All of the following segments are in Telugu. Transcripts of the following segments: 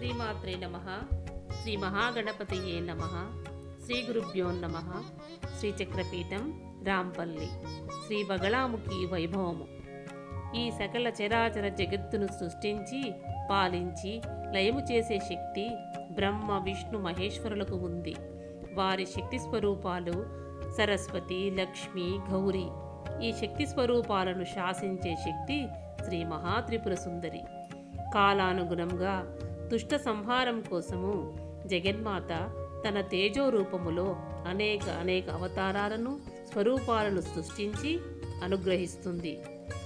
శ్రీమాత్రే నమ. శ్రీ మహాగణపతియే నమ. శ్రీ గురుభ్యో నమ. శ్రీచక్రపీఠం రాంపల్లి. శ్రీ బగళాముఖి వైభవము. ఈ సకల చరాచర జగత్తును సృష్టించి పాలించి లయము చేసే శక్తి బ్రహ్మ విష్ణు మహేశ్వరులకు ఉంది. వారి శక్తి స్వరూపాలు సరస్వతి లక్ష్మి గౌరి. ఈ శక్తి స్వరూపాలను శాసించే శక్తి శ్రీ మహాత్రిపుర సుందరి. కాలానుగుణంగా దుష్ట సంహారం కోసము జగన్మాత తన తేజో రూపములో అనేక అనేక అవతారాలను స్వరూపాలను సృష్టించి అనుగ్రహిస్తుంది.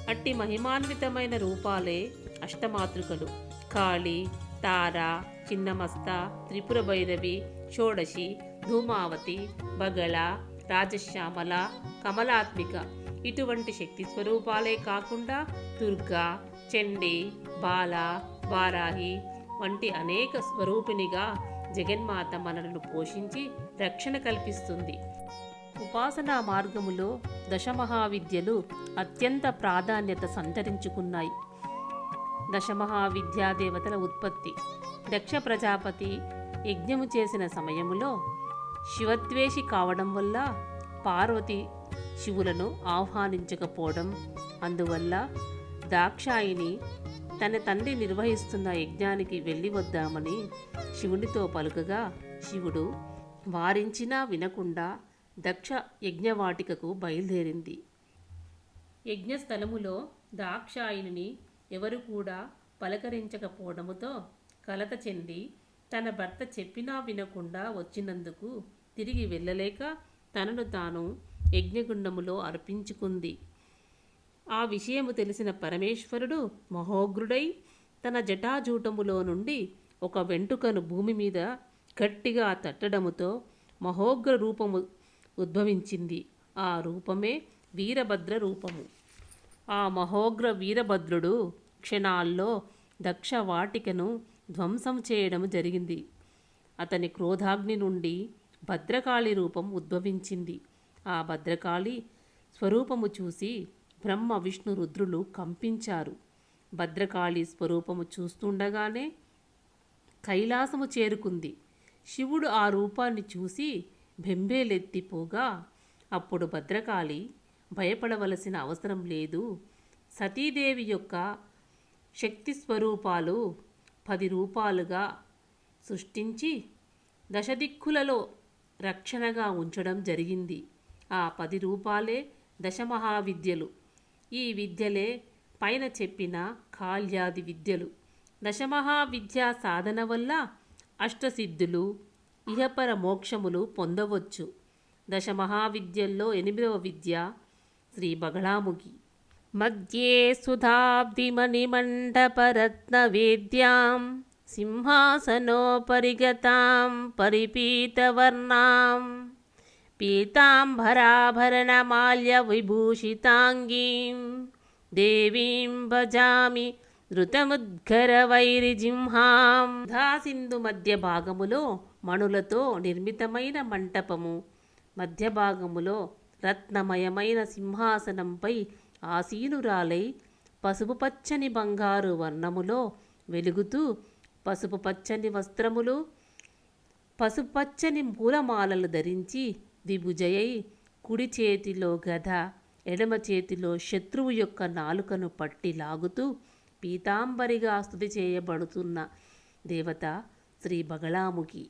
అట్టి మహిమాన్వితమైన రూపాలే అష్టమాతృకలు. కాళి తార చిన్నమస్త త్రిపుర భైరవి షోడశి ధూమావతి బగళ రాజశ్యామల కమలాత్మిక. ఇటువంటి శక్తి స్వరూపాలే కాకుండా దుర్గా చండి బాల వారాహి వంటి అనేక స్వరూపిణిగా జగన్మాత మనలను పోషించి రక్షణ కల్పిస్తుంది. ఉపాసనా మార్గములో దశమహావిద్యలు అత్యంత ప్రాధాన్యత సంతరించుకున్నాయి. దశమహావిద్యాదేవతల ఉత్పత్తి దక్ష ప్రజాపతి యజ్ఞము చేసిన సమయములో శివద్వేషి కావడం వల్ల పార్వతి శివులను ఆహ్వానించకపోవడం అందువల్ల దాక్షాయిని తన తండ్రి నిర్వహిస్తున్న యజ్ఞానికి వెళ్ళి వద్దామని శివునితో పలుకగా శివుడు వారించినా వినకుండా దక్ష యజ్ఞవాటికకు బయలుదేరింది. యజ్ఞస్థలములో దాక్షాయిని ఎవరు కూడా పలకరించకపోవడముతో కలత చెంది తన భర్త చెప్పినా వినకుండా వచ్చినందుకు తిరిగి వెళ్ళలేక తనను తాను యజ్ఞగుండములో అర్పించుకుంది. ఆ విషయము తెలిసిన పరమేశ్వరుడు మహోగ్రుడై తన జటాజూటములో నుండి ఒక వెంటుకను భూమి మీద గట్టిగా తట్టడముతో మహోగ్ర రూపము ఉద్భవించింది. ఆ రూపమే వీరభద్ర రూపము. ఆ మహోగ్ర వీరభద్రుడు క్షణాల్లో దక్ష వాటికను ధ్వంసం చేయడం జరిగింది. అతని క్రోధాగ్ని నుండి భద్రకాళి రూపం ఉద్భవించింది. ఆ భద్రకాళి స్వరూపము చూసి బ్రహ్మ విష్ణు రుద్రులు కంపించారు. భద్రకాళి స్వరూపము చూస్తుండగానే కైలాసము చేరుకుంది. శివుడు ఆ రూపాన్ని చూసి బెంబేలెత్తిపోగా అప్పుడు భద్రకాళి భయపడవలసిన అవసరం లేదు. సతీదేవి యొక్క శక్తి స్వరూపాలు పది రూపాలుగా సృష్టించి దశదిక్కులలో రక్షణగా ఉంచడం జరిగింది. ఆ పది రూపాలే దశమహావిద్యలు. ఈ విద్యలే పైన చెప్పిన కాళ్యాది విద్యలు. దశమహావిద్యా సాధన వల్ల అష్టసిద్ధులు ఇహపర మోక్షములు పొందవచ్చు. దశమహావిద్యల్లో ఎనిమిదవ విద్య శ్రీ బగళాముఖి. మధ్యే సుధాబ్దిమణిమండపరత్నవేద్యాం సింహాసనోపరిగతాం పరిపీతవర్ణాం. పీతాంబరాభరణమాల్యవిభూషితాంగీం దేవీం భజామి ధృతముద్గరవైరిజింహాం సింధు మధ్య భాగములో మణులతో నిర్మితమైన మంటపము. మధ్య భాగములో రత్నమయమైన సింహాసనంపై ఆసీనురాలై పసుపు పచ్చని బంగారు వర్ణములో వెలుగుతూ పసుపు పచ్చని వస్త్రములు పసుపచ్చని పూలమాలలు ధరించి దిభుజయై కుడి చేతిలో గద ఎడమ చేతిలో శత్రువు యొక్క నాలుకను పట్టి లాగుతూ పీతాంబరిగా స్థుతి చేయబడుతున్న దేవత శ్రీ బగళాముఖి.